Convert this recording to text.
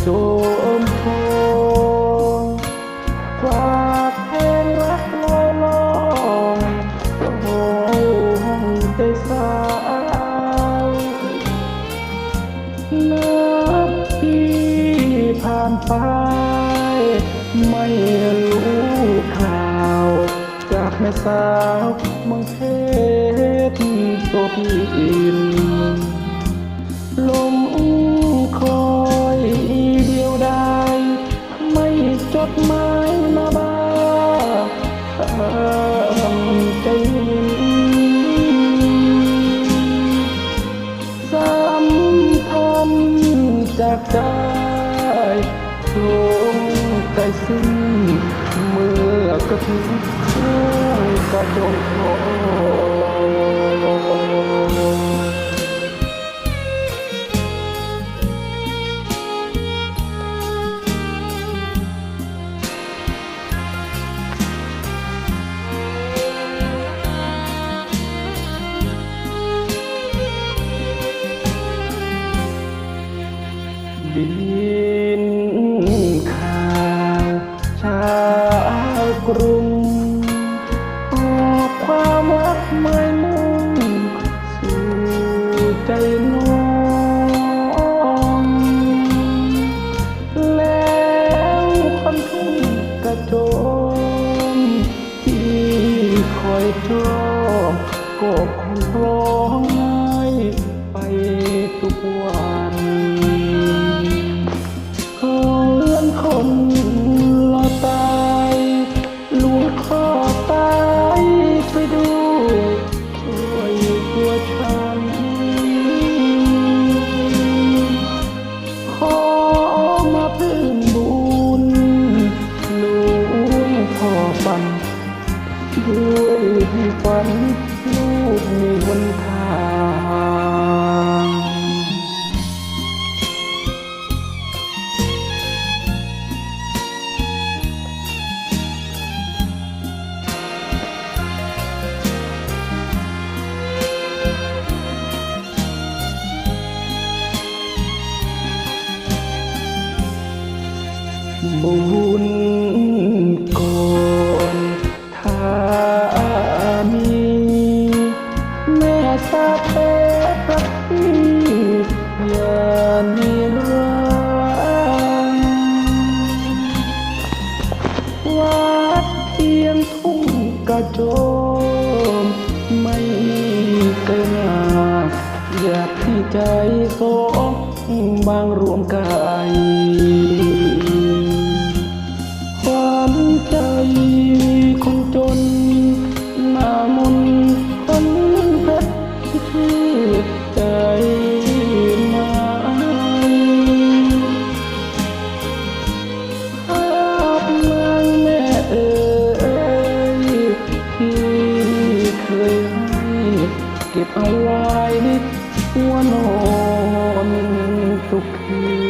โจมโทงฝากเพลงรักลอยลองโอ้ห้องใจสาวนับปีผ่านไป ไม่รู้ข่าว จากแม่สาวมืองเพชรโสพิน ธ์จากใจลงใจสิ้นเมื่อกระถึงเครื่องกระโดดโง ดินขาวชาวกรุงออกความรักไม่มุ่งสู่ใจน้องแล้วคนทุ่งกระโจมที่คอยจองก็คงร้องไห้ไปทุกวัน คนรอตายลวงขอตายไปด้วยช่วยตัวฉัน ขอมาพึ่งบุญลวงพ่อฝันด้วยให้ฝัน บุญก่อนถ้ามีแม่สาเทพระพี่อย่านิรันวัดเทียนทุ่งกระโจมไม่เกินหน้าอยากที่ใจสองบางรู เอาไว้วันอนทุกคืน